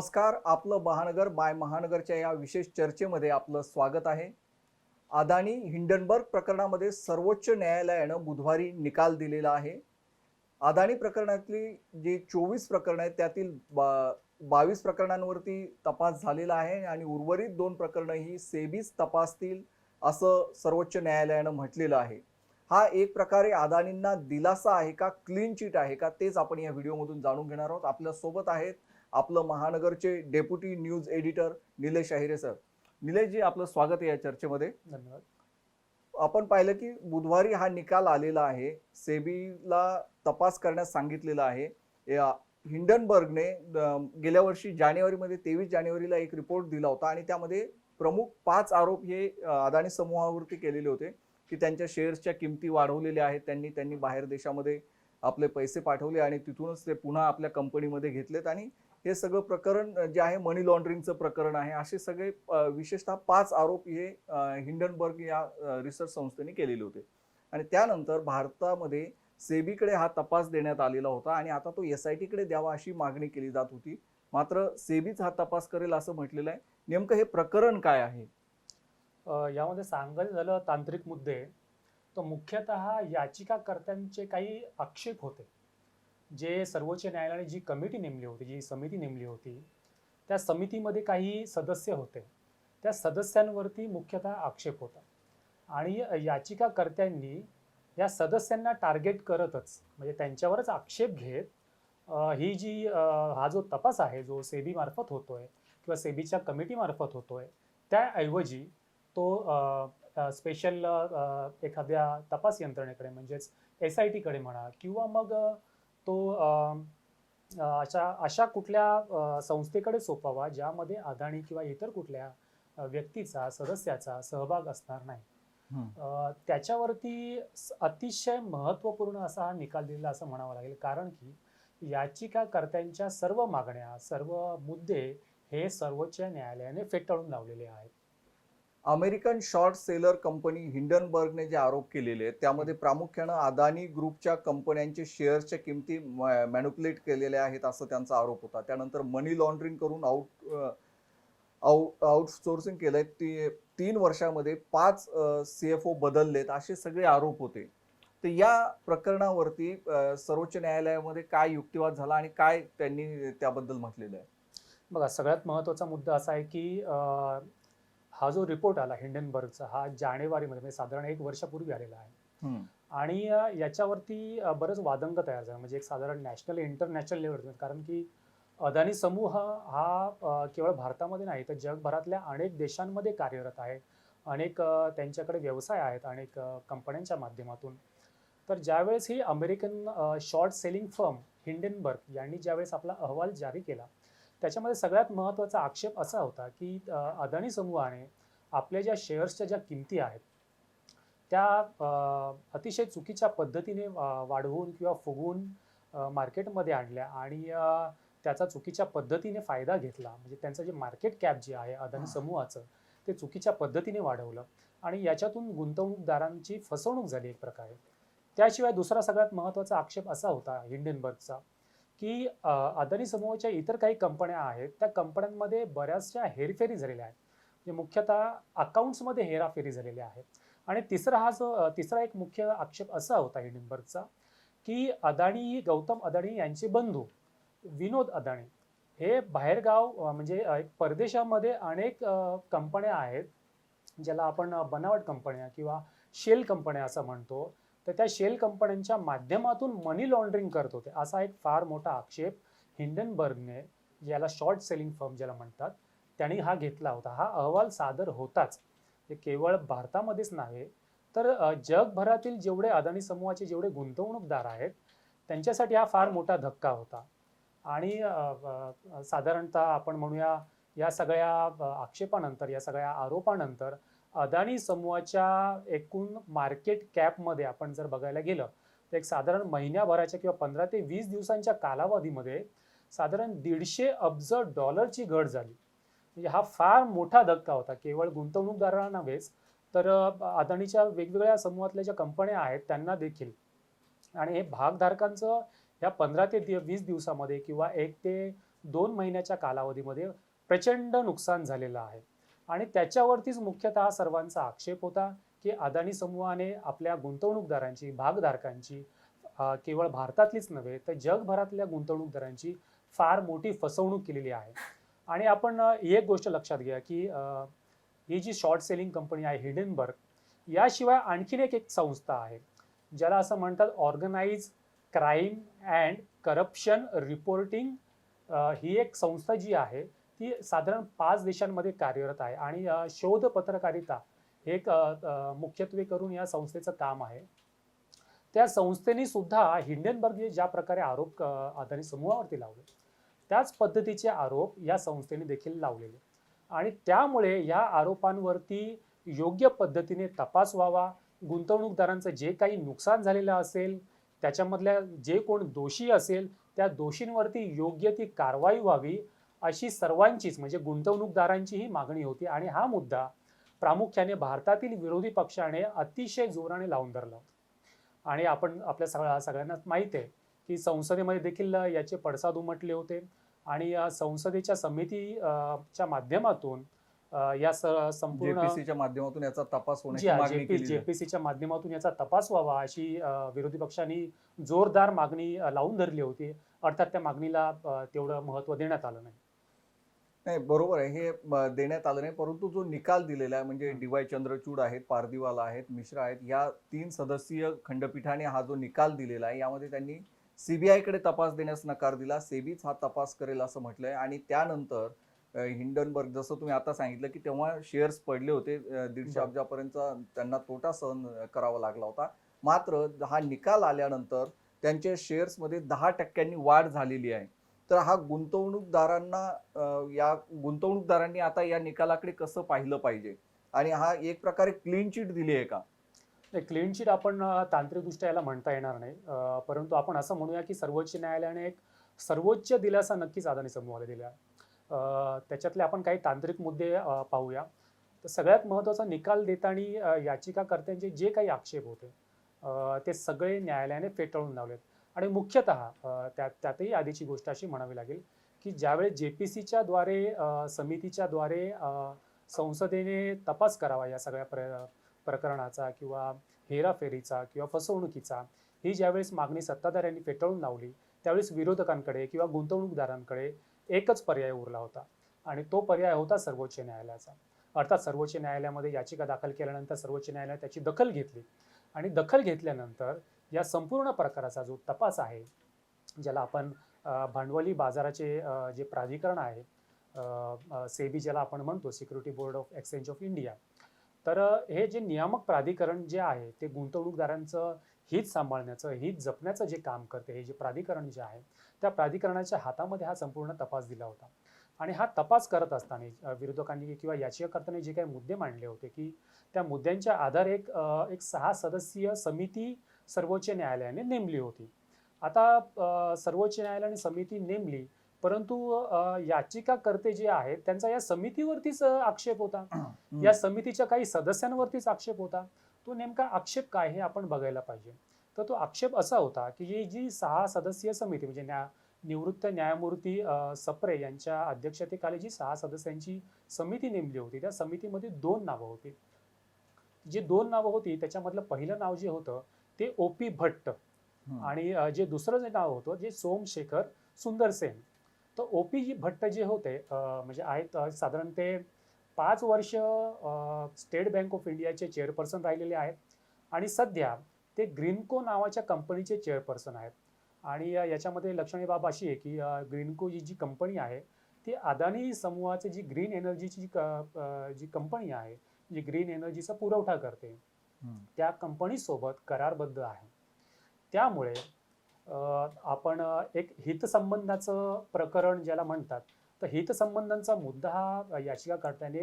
नमस्कार आपलं महानगर बाय महानगरच्या या विशेष चर्चेमध्ये आपलं स्वागत आहे. अदानी हिंडनबर्ग प्रकरणामध्ये सर्वोच्च न्यायालयानं बुधवारी निकाल दिलेला आहे. अदानी प्रकरणातली जी चोवीस प्रकरणं आहेत त्यातील बा बावीस प्रकरणांवरती तपास झालेला आहे आणि उर्वरित दोन प्रकरणं ही सेबीच तपासतील असं सर्वोच्च न्यायालयानं म्हटलेलं आहे. हा एक प्रकारे अदानींना दिलासा आहे का क्लीन चिट आहे का तेच आपण या व्हिडिओमधून जाणून घेणार आहोत. आपल्यासोबत आहेत आपलं महानगरचे deputy news editor Nilesh Ahire sir. Nileshji आपलं स्वागत आहे या चर्चेमध्ये. धन्यवाद. आपण पाहिलं की बुधवारी हा निकाल आलेला आहे. सेबीला तपास करण्यास सांगितलेला आहे. या हिंडनबर्गने गेल्या वर्षी जानेवारीमध्ये तेवीस जानेवारीला एक रिपोर्ट दिला होता आणि त्यामध्ये प्रमुख पाच आरोप हे अदानी समूहावरती केलेले होते की त्यांच्या शेअर्सच्या किमती वाढवलेल्या आहेत. त्यांनी त्यांनी बाहेर देशामध्ये आपले पैसे पाठवले आणि तिथूनच ते पुन्हा आपल्या कंपनीमध्ये घेतलेत आणि हे सगळं प्रकरण जे आहे मनी लॉन्ड्रिंगचं प्रकरण आहे असे सगळे विशेषतः पाच आरोप हे हिंडनबर्ग या रिसर्च संस्थेने केलेले होते. आणि त्यानंतर भारतामध्ये सेबीकडे हा तपास देण्यात आलेला होता आणि आता तो एस आय टीकडे द्यावा अशी मागणी केली जात होती. मात्र सेबीच हा तपास करेल असं म्हटलेलं आहे. नेमकं हे प्रकरण काय आहे? यामध्ये सांगायचं झालं तांत्रिक मुद्दे. तर मुख्यतः याचिकाकर्त्यांचे काही आक्षेप होते. जे सर्वोच्च न्यायालयाने जी कमिटी नेमली होती जी समिती नेमली होती त्या समितीमध्ये काही सदस्य होते. त्या सदस्यांवरती मुख्यतः आक्षेप होता. आणि याचिकाकर्त्यांनी या सदस्यांना टार्गेट करतच म्हणजे त्यांच्यावरच आक्षेप घेत ही जी हा जो तपास आहे जो सेबीमार्फत होतोय किंवा सेबीच्या कमिटीमार्फत होतोय त्याऐवजी तो स्पेशल एखाद्या तपास यंत्रणेकडे म्हणजेच एस आय टीकडे म्हणा किंवा मग तो अशा अशा कुठल्या संस्थेकडे सोपावा ज्यामध्ये अदानी किंवा इतर कुठल्या व्यक्तीचा सदस्याचा सहभाग असणार नाही? त्याच्यावरती अतिशय महत्त्वपूर्ण असा हा निकाल दिलेला असं म्हणावं लागेल. कारण की याचिकाकर्त्यांच्या सर्व मागण्या सर्व मुद्दे हे सर्वोच्च न्यायालयाने फेटाळून लावलेले आहेत. अमेरिकन शॉर्ट सेलर कंपनी हिंडनबर्गने जे आरोप केलेले आहेत त्यामध्ये प्रामुख्यानं अदानी ग्रुपच्या कंपन्यांचे शेअर्सच्या किमती मॅन्युप्युलेट केलेल्या आहेत असं त्यांचा आरोप होता. त्यानंतर मनी लॉन्ड्रिंग करून आउट आउटसोर्सिंग केलंय. ती तीन वर्षामध्ये पाच सी एफ ओ बदललेत असे सगळे आरोप होते. तर या प्रकरणावरती सर्वोच्च न्यायालयामध्ये काय युक्तिवाद झाला आणि काय त्यांनी त्याबद्दल म्हटलेलं आहे? बघा सगळ्यात महत्त्वाचा मुद्दा असा आहे की हा जो रिपोर्ट आला हिंडनबर्गचा हा जानेवारीमध्ये म्हणजे साधारण एक वर्षापूर्वी आलेला आहे. आणि याच्यावरती बरंच वादंग तयार झाला. म्हणजे एक साधारण नॅशनल इंटरनॅशनल लेवलवर कारण की अदानी समूह हा केवळ भारतामध्ये नाही तर जगभरातल्या अनेक देशांमध्ये कार्यरत आहे. अनेक त्यांच्याकडे व्यवसाय आहेत अनेक कंपन्यांच्या माध्यमातून. तर ज्यावेळेस ही American short selling firm Hindenburg यांनी ज्यावेळेस आपला अहवाल जारी केला त्याच्यामध्ये सगळ्यात महत्त्वाचा आक्षेप असा होता की अदानी समूहाने आपल्या ज्या शेअर्सच्या ज्या किमती आहेत त्या अतिशय चुकीच्या पद्धतीने वाढवून किंवा फुगवून मार्केटमध्ये आणल्या आणि त्याचा चुकीच्या पद्धतीने फायदा घेतला. म्हणजे त्यांचं जे मार्केट कॅप जे आहे अदानी समूहाचं ते चुकीच्या पद्धतीने वाढवलं आणि याच्यातून गुंतवणूकदारांची फसवणूक झाली एक प्रकारे. त्याशिवाय दुसरा सगळ्यात महत्त्वाचा आक्षेप असा होता हिंडनबर्गचा की अदानी समूहाच्या इतर काही कंपन्या आहेत त्या कंपन्यांमध्ये बऱ्याचशा हेरफेरी झालेल्या आहेत. म्हणजे मुख्यतः अकाउंट्समध्ये हेराफेरी झालेल्या आहेत. आणि तिसरा हा जो तिसरा एक मुख्य आक्षेप असा होता हिंडनबर्गचा की अदाणी गौतम अदाणी यांचे बंधू विनोद अदाणी हे बाहेरगाव म्हणजे एक परदेशामध्ये अनेक कंपन्या आहेत ज्याला आपण बनावट कंपन्या किंवा शेल कंपन्या असं म्हणतो. तर त्या शेल कंपन्यांच्या माध्यमातून मनी लॉन्ड्रिंग करत होते. असा एक फार मोठा आक्षेप हिंडनबर्गने ज्याला शॉर्ट सेलिंग फर्म ज्याला म्हणतात त्यांनी हा घेतला होता. हा अहवाल सादर होताच. हे केवळ भारतामध्येच नव्हे तर जगभरातील जेवढे अदानी समूहाचे जेवढे गुंतवणूकदार आहेत त्यांच्यासाठी हा फार मोठा धक्का होता. आणि साधारणतः आपण म्हणूया या सगळ्या आक्षेपानंतर या सगळ्या आरोपानंतर अदानी समूहाच्या एकूण मार्केट कॅपमध्ये आपण जर बघायला गेलं तर एक साधारण महिन्याभराच्या किंवा पंधरा ते वीस दिवसांच्या कालावधीमध्ये साधारण दीडशे अब्ज डॉलरची घट झाली. म्हणजे हा फार मोठा धक्का होता. केवळ गुंतवणूकदारांना नव्हेच तर अदानीच्या वेगवेगळ्या समूहातल्या ज्या कंपन्या आहेत त्यांना देखील. आणि हे भागधारकांचं या पंधरा ते वीस दिवसामध्ये किंवा एक ते दोन महिन्याच्या कालावधीमध्ये प्रचंड नुकसान झालेलं आहे. आणि त्याच्यावरतीच मुख्यतः सर्वांचा आक्षेप होता की अदानी समूहाने आपल्या गुंतवणूकदारांची भागधारकांची केवळ भारतातलीच नव्हे तर जगभरातल्या गुंतवणूकदारांची फार मोठी फसवणूक केलेली आहे. आणि आपण ही एक गोष्ट लक्षात घ्या की ही जी शॉर्ट सेलिंग कंपनी आहे हिडनबर्ग याशिवाय आणखीन एक एक संस्था आहे ज्याला असं म्हणतात organise crime and corruption reporting ही एक संस्था जी आहे ती साधारण पाच देशांमध्ये कार्यरत आहे. आणि शोध पत्रकारिता हे एक मुख्यत्वे करून या संस्थेचं काम आहे. त्या संस्थेने सुद्धा हिंडनबर्ग ज्या प्रकारे आरोप अ, अदानी समूहावरती लावले त्याच पद्धतीचे आरोप या संस्थेने देखील लावलेले. आणि त्यामुळे या आरोपांवरती योग्य पद्धतीने तपास व्हावा गुंतवणूकदारांचं जे काही नुकसान झालेलं असेल त्याच्यामधल्या जे कोण दोषी असेल त्या दोषींवरती योग्य ती कारवाई व्हावी अशी सर्वांचीच म्हणजे गुंतवणूकदारांचीही मागणी होती आणि हा मुद्दा प्रामुख्याने भारतातील विरोधी पक्षाने अतिशय जोराने लावून धरला. होता आणि आपण आपल्या सगळ्या सगळ्यांना माहीत आहे की संसदेमध्ये देखील याचे पडसाद उमटले होते आणि संसदेच्या समिती अ, च्या माध्यमातून या संपूर्ण माध्यमातून याचा तपास. जेपीसीच्या माध्यमातून याचा तपास व्हावा अशी विरोधी पक्षांनी जोरदार मागणी लावून धरली होती. अर्थात त्या मागणीला तेवढं महत्त्व देण्यात आलं नाही. नाही बरोबर आहे. हे देण्यात आलं नाही. परंतु जो निकाल दिलेला आहे म्हणजे. डी वाय चंद्रचूड आहेत पारदीवाला आहेत मिश्रा आहेत या तीन सदस्यीय खंडपीठाने हा जो निकाल दिलेला आहे यामध्ये त्यांनी सीबीआयकडे तपास देण्यास नकार दिला. सेबीच हा तपास करेल असं म्हटलंय. आणि त्यानंतर हिंडनबर्ग जसं तुम्ही आता सांगितलं की तेव्हा शेअर्स पडले होते दीडशे. अब्जापर्यंत त्यांना तोटा सहन करावा लागला होता. मात्र हा निकाल आल्यानंतर त्यांच्या शेअर्समध्ये दहा टक्क्यांनी वाढ झालेली आहे. तर हा गुंतवणूकदारांना या गुंतवणूकदारांनी आता या निकालाकडे कसं पाहिलं पाहिजे? आणि हा एक प्रकारे क्लीन चिट दिली आहे का? क्लीन चिट आपण तांत्रिकदृष्ट्या याला म्हणता येणार नाही. परंतु आपण असं म्हणूया की सर्वोच्च न्यायालयाने एक सर्वोच्च दिलासा नक्कीच अदानी समूहाला दिला आहे. त्याच्यातले आपण काही तांत्रिक मुद्दे पाहूया. तर सगळ्यात महत्त्वाचा निकाल देताना याचिकाकर्त्यांचे जे काही आक्षेप होते ते सगळे न्यायालयाने फेटाळून लावलेत. आणि मुख्यतः त्यात त्यातही आधीची गोष्ट अशी म्हणावी लागेल की ज्यावेळेस जे पी सीच्या द्वारे समितीच्या द्वारे संसदेने तपास करावा या सगळ्या प्र प्रकरणाचा किंवा हेराफेरीचा किंवा फसवणुकीचा ही ज्यावेळेस मागणी सत्ताधाऱ्यांनी फेटाळून लावली त्यावेळेस विरोधकांकडे किंवा गुंतवणूकदारांकडे एकच पर्याय उरला होता आणि तो पर्याय होता सर्वोच्च न्यायालयाचा. अर्थात सर्वोच्च न्यायालयामध्ये याचिका दाखल केल्यानंतर सर्वोच्च न्यायालयाने त्याची दखल घेतली आणि दखल घेतल्यानंतर या संपूर्ण प्रकाराचा जो तपास आहे ज्याला आपण भांडवली बाजाराचे जे प्राधिकरण आहे सेबी ज्याला आपण म्हणतो security board of exchange of India तर हे जे नियामक प्राधिकरण जे आहे ते गुंतवणूकदारांचं हित सांभाळण्याचं हित जपण्याचं जे काम करते हे जे प्राधिकरण जे आहे त्या प्राधिकरणाच्या हातामध्ये हा संपूर्ण तपास दिला होता. आणि हा तपास करत असताना विरोधकांनी किंवा याचिकाकर्त्यांनी जे काही मुद्दे मांडले होते की त्या मुद्द्यांच्या आधारे एक एक सहा सदस्यीय समिती सर्वोच्च न्यायालयाने नेमली होती. आता सर्वोच्च न्यायालयाने समिती नेमली परंतु याचिकाकर्ते जे आहेत त्यांचा या समितीवरतीच आक्षेप होता. या समितीच्या काही सदस्यांवरतीच आक्षेप होता. तो नेमका आक्षेप काय हे आपण बघायला पाहिजे. तर तो आक्षेप असा होता की ही जी सहा सदस्यीय समिती म्हणजे न्या निवृत्त न्यायमूर्ती सप्रे यांच्या अध्यक्षतेखाली जी सहा सदस्यांची समिती नेमली होती त्या समितीमध्ये दोन नावं होती. जी दोन नावं होती त्याच्यामधलं पहिलं नाव जे होतं ते ओ पी भट्ट. आणि जे दुसरं जे नाव होतं जे सोमशेखर सुंदर सेन तर ओ पी जी भट्ट जे होते म्हणजे आहेत साधारण ते पाच वर्ष स्टेट बँक ऑफ इंडियाचे चेअरपर्सन राहिलेले आहेत आणि सध्या ते ग्रीनको नावाच्या कंपनीचे चेअरपर्सन आहेत आणि याच्यामध्ये लक्षणीय बाब अशी आहे की ग्रीनको ही जी कंपनी आहे ती अदानी समूहाची जी ग्रीन एनर्जीची जी जी कंपनी आहे जी ग्रीन एनर्जीचा पुरवठा करते. त्या कंपनीसोबत करारबद्ध आहे. त्यामुळे आपण एक हितसंबंधाचं प्रकरण ज्याला म्हणतात तर हितसंबंधांचा मुद्दा हा याचिकाकर्त्याने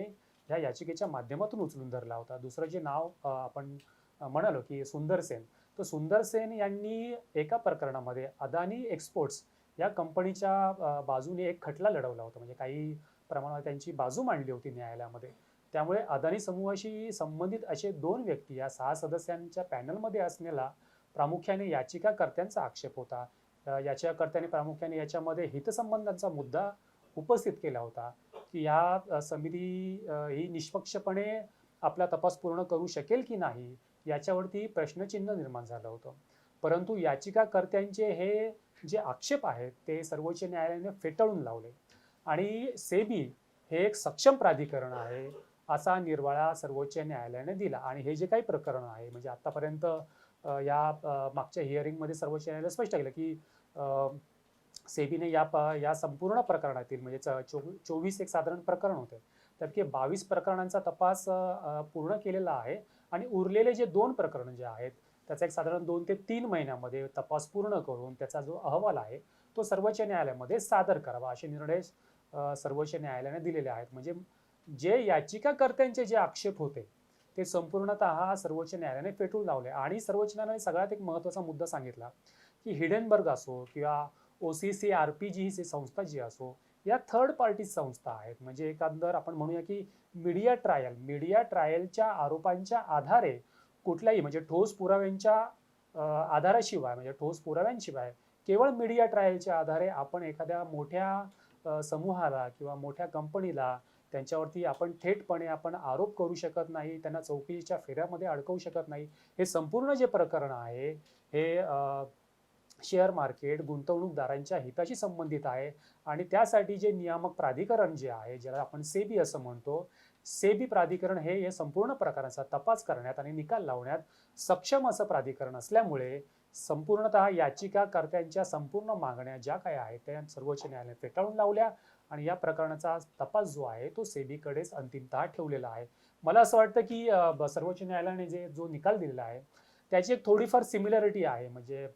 ह्या याचिकेच्या माध्यमातून उचलून धरला होता. दुसरं जे नाव आपण म्हणालो की सुंदरसेन तर सुंदरसेन यांनी एका प्रकरणामध्ये अदानी एक्सपोर्ट्स या कंपनीच्या बाजूने एक खटला लढवला होता. म्हणजे काही प्रमाणात त्यांची बाजू मांडली होती न्यायालयामध्ये. त्यामुळे अदानी समूहाशी संबंधित असे दोन व्यक्ती या सहा सदस्यांच्या पॅनलमध्ये असलेला प्रामुख्याने याचिकाकर्त्यांचा आक्षेप होता. याचिकाकर्त्याने प्रामुख्याने याच्यामध्ये हितसंबंधांचा मुद्दा उपस्थित केला होता की या समिती ही निष्पक्षपणे आपला तपास पूर्ण करू शकेल की नाही याच्यावरती प्रश्नचिन्ह निर्माण झालं होतं. परंतु याचिकाकर्त्यांचे हे जे आक्षेप आहेत ते सर्वोच्च न्यायालयाने फेटाळून लावले. आणि सेबी हे एक सक्षम प्राधिकरण आहे. असा निर्वाळा सर्वोच्च न्यायालयाने दिला. आणि हे जे काही प्रकरण आहे म्हणजे आतापर्यंत या मागच्या हिअरिंगमध्ये सर्वोच्च न्यायालय स्पष्ट केलं की सेबीने या प- या संपूर्ण प्रकरणातील म्हणजे च- चोवी- चोवीस एक साधारण प्रकरण होते. त्यापैकी बावीस प्रकरणांचा तपास पूर्ण केलेला आहे. आणि उरलेले जे दोन प्रकरण जे आहेत त्याचा एक साधारण दोन ते तीन महिन्यामध्ये तपास पूर्ण करून त्याचा जो अहवाल आहे तो सर्वोच्च न्यायालयामध्ये सादर करावा असे निर्णय सर्वोच्च न्यायालयाने दिलेले आहेत. म्हणजे जे याचिकाकर्त्यांचे जे आक्षेप होते ते संपूर्णतः सर्वोच्च न्यायालयाने फेटून लावले. आणि सर्वोच्च न्यायालयाने सगळ्यात एक महत्त्वाचा मुद्दा सांगितला की हिडनबर्ग असो किंवा O C C R P जी ही संस्था जी असो या थर्ड पार्टी संस्था आहेत. म्हणजे एकंदर आपण म्हणूया की मीडिया ट्रायल मीडिया ट्रायलच्या आरोपांच्या आधारे कुठल्याही म्हणजे ठोस पुराव्यांच्या आधाराशिवाय म्हणजे ठोस पुराव्यांशिवाय केवळ मीडिया ट्रायलच्या आधारे आपण एखाद्या मोठ्या समूहाला किंवा मोठ्या कंपनीला त्यांच्यावरती आपण थेटपणे आपण आरोप करू शकत नाही त्यांना चौकशीच्या फेऱ्यामध्ये अडकवू शकत नाही. हे संपूर्ण जे प्रकरण आहे हे शेअर मार्केट गुंतवणूकदारांच्या हिताशी संबंधित आहे आणि त्यासाठी जे नियामक प्राधिकरण जे आहे ज्याला आपण सेबी असं म्हणतो सेबी प्राधिकरण हे या संपूर्ण प्रकाराचा तपास करण्यात आणि निकाल लावण्यात सक्षम असं प्राधिकरण असल्यामुळे संपूर्णतः याचिकाकर्त्यांच्या संपूर्ण मागण्या ज्या काही आहेत त्या सर्वोच्च न्यायालयात फेटाळून लावल्या. आणि या प्रकरणाचा तपास जो आहे तो सेबीकडेच अंतिमतः ठेवलेला आहे. मला असं वाटतं की सर्वोच्च न्यायालयाने जे जो निकाल दिलेला आहे त्याची एक थोडीफार सिमिलॅरिटी आहे. म्हणजे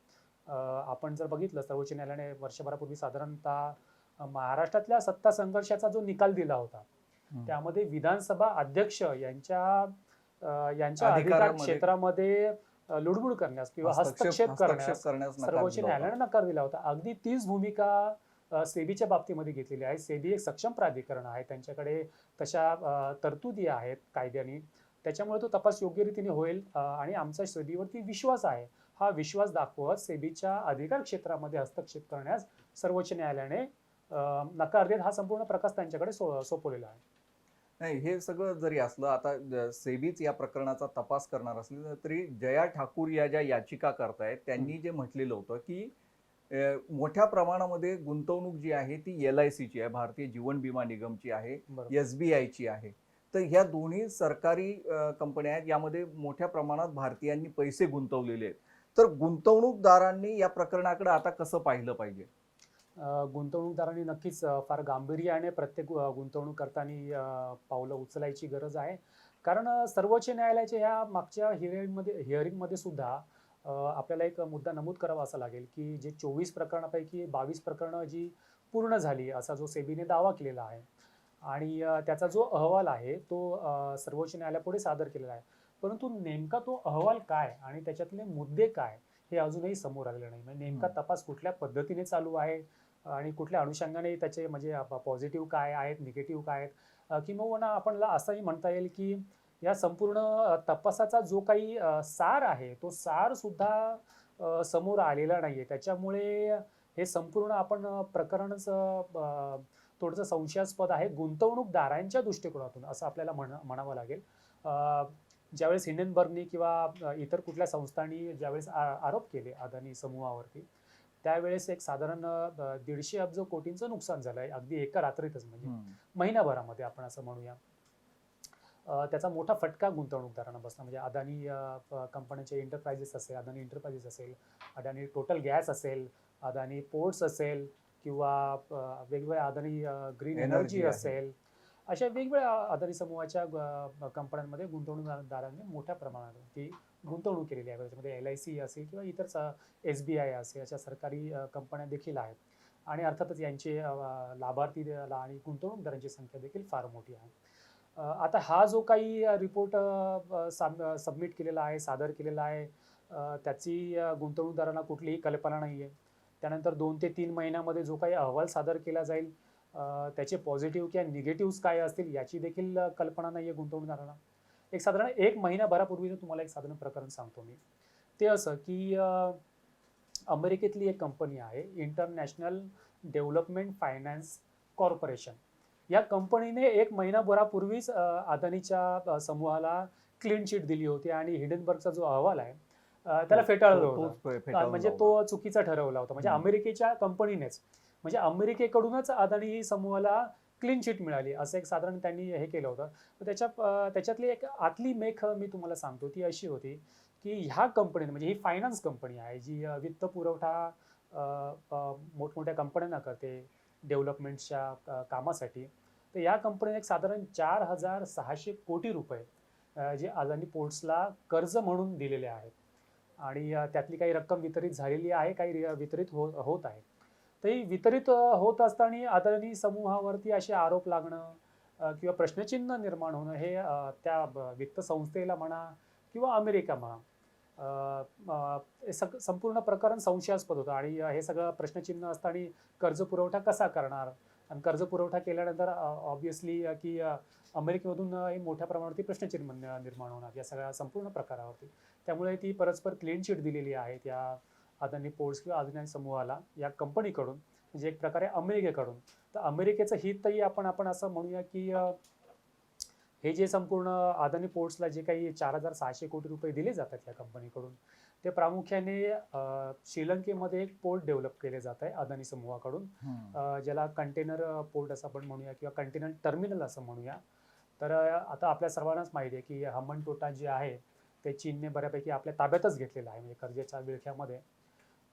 आपण जर बघितलं सर्वोच्च न्यायालयाने वर्षभरापूर्वी साधारणतः महाराष्ट्रातल्या सत्ता संघर्षाचा जो निकाल दिला होता त्यामध्ये विधानसभा अध्यक्ष यांच्या यांच्या अधिकार क्षेत्रामध्ये लुडबुड करण्यास किंवा हस्तक्षेप करण्यास सर्वोच्च. न्यायालयाने नकार दिला होता. अगदी तीच भूमिका सेबीच्या बाबतीमध्ये घेतलेली आहे. सेबी एक सक्षम प्राधिकरण आहे. त्यांच्याकडे तशा तरतुदी आहेत कायद्याने. त्याच्यामुळे तो तपास योग्य रीतीने होईल आणि आमचा सेबीवरती विश्वास आहे. हा विश्वास दाखवत सेबीच्या अधिकार क्षेत्रामध्ये हस्तक्षेप करण्यास सर्वोच्च न्यायालयाने नकार देत हा संपूर्ण प्रकाश त्यांच्याकडे सो- सोपवलेला आहे. नाही हे सगळं जरी असलं आता सेबीच या प्रकरणाचा तपास करणार असले तरी जया ठाकूर या ज्या याचिका करतायत त्यांनी जे म्हटलेलं होतं की मोठ्या प्रमाणामध्ये गुंतवणूक जी आहे ती एल आय सीची आहे भारतीय जीवन विमा निगमची आहे एस बी आयची आहे. तर ह्या दोन्ही सरकारी कंपन्या आहेत यामध्ये मोठ्या प्रमाणात भारतीयांनी पैसे गुंतवलेले आहेत. तर गुंतवणूकदारांनी या प्रकरणाकडे आता कसं पाहिलं पाहिजे? गुंतवणूकदारांनी नक्कीच फार गांभीर्याने प्रत्येक गुंतवणूक करताना पावलं उचलायची गरज आहे. कारण सर्वोच्च न्यायालयाच्या ह्या मागच्या हिअरिंगमध्ये हिअरिंगमध्ये सुद्धा आपल्याला एक मुद्दा नमूद करावा असा लागेल की जे चोवीस प्रकरणापैकी बावीस प्रकरणं जी पूर्ण झाली असा जो सेबीने दावा केलेला आहे आणि त्याचा जो अहवाल आहे तो सर्वोच्च न्यायालयापुढे सादर केलेला आहे. परंतु नेमका तो अहवाल काय आणि त्याच्यातले मुद्दे काय हे अजूनही समोर आलेलं नाही. म्हणजे नेमका. तपास कुठल्या पद्धतीने चालू आहे आणि कुठल्या अनुषंगाने त्याचे म्हणजे पॉझिटिव्ह काय आहेत निगेटिव्ह काय आहेत? किंबहुना आपणला असंही म्हणता येईल की या संपूर्ण तपासाचा जो काही सार आहे तो सार सुद्धा समोर आलेला नाहीये. त्याच्यामुळे हे संपूर्ण आपण प्रकरणच थोडंसं संशयास्पद आहे. गुंतवणूकदारांच्या दृष्टिकोनातून असं आपल्याला म्हण म्हणावं लागेल. ज्यावेळेस हिंडनबर्गनी किंवा इतर कुठल्या संस्थांनी ज्यावेळेस आरोप केले अदानी समूहावरती त्यावेळेस एक साधारण दीडशे अब्ज कोटींचं नुकसान झालंय. अगदी एका रात्रीतच म्हणजे महिनाभरामध्ये आपण असं म्हणूया. त्याचा मोठा फटका गुंतवणूकदारांना बसला म्हणजे अदानी कंपन्यांचे एंटरप्राइजेस असेल अदानी एंटरप्राइजेस असेल अदानी टोटल गॅस असेल अदानी पोर्ट्स असेल किंवा वेगवेगळ्या अदानी ग्रीन एनर्जी. असेल अशा वेगवेगळ्या अदानी समूहाच्या कंपन्यांमध्ये गुंतवणूकदारांनी मोठ्या प्रमाणावरती गुंतवणूक केलेली आहे. त्याच्यामध्ये एल आय सी असेल किंवा इतर एस बी आय असेल अशा सरकारी कंपन्या देखील आहेत. आणि अर्थातच यांचे लाभार्थी आणि गुंतवणूकदारांची संख्या देखील फार मोठी आहे. आता हा जो काही रिपोर्ट सबमिट केलेला आहे सादर केलेला आहे त्याची गुंतवणूकदारांना कुठलीही कल्पना नाही आहे त्यानंतर दोन ते तीन महिन्यामध्ये जो काही अहवाल सादर केला जाईल त्याचे पॉझिटिव्ह किंवा निगेटिव्ह काय असतील याची देखील कल्पना नाही आहे गुंतवणूकदारांना एक साधारण एक महिन्याभरापूर्वीचं तुम्हाला एक साधारण प्रकरण सांगतो मी. ते असं की अमेरिकेतली एक कंपनी आहे इंटरनॅशनल डेव्हलपमेंट फायनान्स कॉर्पोरेशन या कंपनीने एक महिनाभरापूर्वीच अदानीच्या समूहाला क्लीन चिट दिली होती आणि हिडनबर्गचा जो अहवाल आहे त्याला फेटाळलं तो- होतं हा, म्हणजे. तो चुकीचा ठरवला होता म्हणजे. अमेरिकेच्या कंपनीनेच म्हणजे अमेरिकेकडूनच अदानी समूहाला क्लीन चिट मिळाली असं एक साधारण त्यांनी हे केलं होतं तर त्याच्या त्याच्यातली एक आतली मेख मी तुम्हाला सांगतो ती अशी होती की ह्या कंपनीने म्हणजे ही फायनान्स कंपनी आहे जी वित्त पुरवठा मोठमोठ्या कंपन्यांना करते डेव्हलपमेंटच्या कामासाठी तर या कंपनीने एक साधारण चार हजार सहाशे कोटी रुपये जे अदानी पोर्ट्सला कर्ज म्हणून दिलेले आहेत. आणि त्यातली काही रक्कम वितरित झालेली आहे काही वितरित हो होत आहे. तर ही वितरित होत असताना अदानी समूहावरती असे आरोप लागणं किंवा प्रश्नचिन्ह निर्माण होणं हे त्या वित्त संस्थेला म्हणा किंवा अमेरिका म्हणा सग संपूर्ण प्रकरण संशयास्पद होतं. आणि हे सगळं प्रश्नचिन्ह असताना कर्ज पुरवठा कसा करणार? आणि कर्ज पुरवठा केल्यानंतर ऑब्विसली की अमेरिकेमधून मोठ्या प्रमाणावरती प्रश्नचिन्ह निर्माण होणार या सगळ्या संपूर्ण प्रकारावरती. त्यामुळे ती परस्पर क्लीन शीट दिलेली आहे त्या अदानी पोर्ट्स किंवा अदानी समूहाला या कंपनीकडून म्हणजे एक प्रकारे अमेरिकेकडून. तर अमेरिकेचं हितही आपण आपण असं म्हणूया की हे जे संपूर्ण अदानी पोर्ट्सला जे काही चार हजार सहाशे कोटी रुपये दिले जातात या कंपनीकडून ते प्रामुख्याने श्रीलंकेमध्ये एक पोर्ट डेव्हलप केले जात आहे अदानी समूहाकडून. ज्याला कंटेनर पोर्ट असं आपण म्हणूया किंवा कंटेनर टर्मिनल असं म्हणूया. तर आता आपल्या सर्वांनाच माहिती आहे की हमन टोटा जे आहे ते चीनने बऱ्यापैकी आपल्या ताब्यातच घेतलेलं आहे म्हणजे कर्जाच्या विळख्यामध्ये.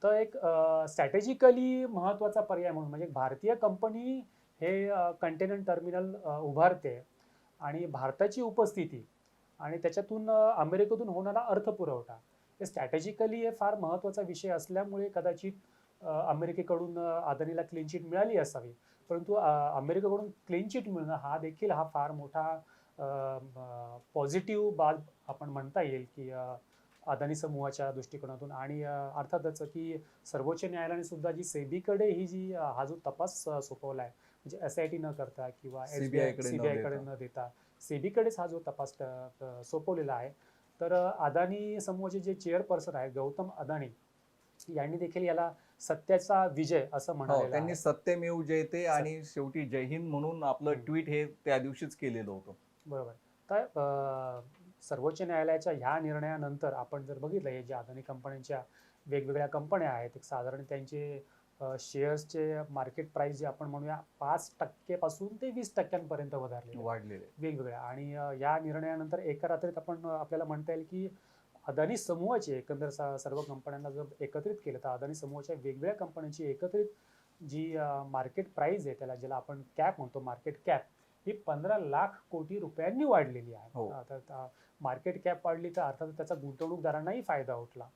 तर एक स्ट्रॅटेजिकली महत्त्वाचा पर्याय म्हणून म्हणजे भारतीय कंपनी हे कंटेनर टर्मिनल उभारते. आणि भारताची उपस्थिती आणि त्याच्यातून अमेरिकेतून होणारा अर्थपुरवठा हे स्ट्रॅटेजिकली हे फार महत्त्वाचा विषय असल्यामुळे कदाचित अमेरिकेकडून आदानीला क्लीन चिट मिळाली असावी. परंतु अमेरिकेकडून क्लीन चिट मिळणं हा देखील हा फार मोठा पॉझिटिव्ह बाब आपण म्हणता येईल की अदानी समूहाच्या दृष्टिकोनातून आणि अर्थातच की सर्वोच्च न्यायालयाने सुद्धा जी सेबीकडे ही जी हा जो तपास सोपवला आहे म्हणजे एस आय टी न करता किंवा CBI कडे न सीबीआय देता. न देता. सेबीकडेच हा जो तपास सोपवलेला आहे. तर अदानी समूहाचे जे चेअरपर्सन आहेत गौतम अदानी यांनी देखील याला सत्याचा विजय असं हो म्हणाले त्यांनी सत्यमेव जयते आणि शेवटी जय हिंद म्हणून आपलं. ट्विट हे त्या दिवशीच केलेलं होतं. बरोबर. तर सर्वोच्च न्यायालयाच्या ह्या निर्णयानंतर आपण जर बघितलं हे जे अदानी कंपन्यांच्या वेगवेगळ्या कंपन्या आहेत एक साधारण त्यांचे शेअर्सचे मार्केट प्राइस जे आपण म्हणूया पाच टक्केपासून ते वीस टक्क्यांपर्यंत वधारले वाढलेले वेगवेगळ्या. आणि या निर्णयानंतर एका रात्रीत आपण आपल्याला म्हणता येईल की अदानी समूहाचे एकंदर सर्व कंपन्यांना जर एकत्रित केलं तर अदानी समूहाच्या वेगवेगळ्या कंपन्यांची एकत्रित जी मार्केट प्राइस आहे त्याला ज्याला आपण कॅप म्हणतो मार्केट कॅप ही पंधरा लाख कोटी रुपयांनी वाढलेली हो. आहे आता मार्केट कॅप वाढली तर अर्थात त्याचा गुंतवणूकदारांनाही फायदा उठला.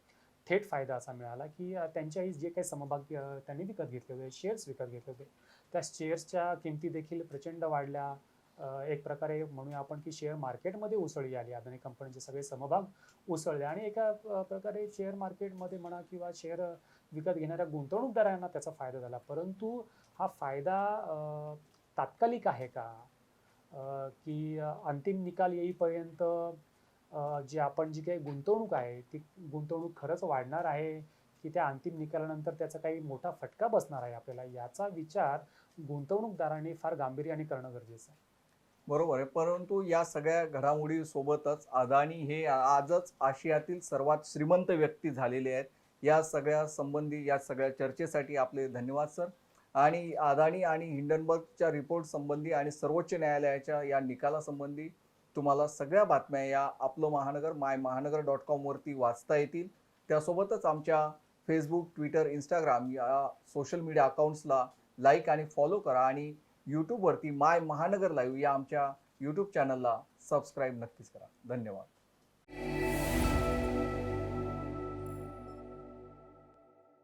थेट फायदा असा मिळाला की त्यांच्या त्यांच्याही जे काही समभाग त्यांनी विकत घेतले होते शेअर्स विकत घेतले होते. त्या शेअर्सच्या किमती देखील प्रचंड वाढल्या. एक प्रकारे म्हणूया आपण की शेअर मार्केटमध्ये उसळी आली. अदानी कंपनीचे सगळे समभाग उसळले आणि एका प्रकारे शेअर मार्केटमध्ये म्हणा किंवा शेअर विकत घेणाऱ्या गुंतवणूकदारांना त्याचा फायदा झाला. परंतु हा फायदा तात्कालिक आहे का? की अंतिम निकाल येईपर्यंत जी आपण जी काही गुंतवणूक आहे ती गुंतवणूक खरंच वाढणार आहे की त्या अंतिम निकालानंतर त्याचा काही मोठा फटका बसणार आहे आपल्याला? याचा विचार गुंतवणूकदारांनी फार गांभीर्याने करणं गरजेचं आहे. बरोबर आहे. परंतु या सगळ्या घडामोडीसोबतच अदानी हे आजच आशियातील सर्वात श्रीमंत व्यक्ती झालेले आहेत. या सगळ्या संबंधी या सगळ्या चर्चेसाठी आपले धन्यवाद सर. आणि अदानी आणि हिंडनबर्गच्या रिपोर्ट संबंधी आणि सर्वोच्च न्यायालयाच्या या निकालासंबंधी तुम्हाला सगळ्या बातम्या या आपलं महानगर माय महानगर डॉट कॉमवरती वाचता येतील. त्यासोबतच आमच्या फेसबुक ट्विटर इंस्टाग्राम या सोशल मीडिया अकाउंट्सला लाईक आणि फॉलो करा आणि यूट्यूबवरती माय महानगर लाईव्ह या आमच्या यूट्यूब चॅनलला सबस्क्राईब नक्कीच करा. धन्यवाद.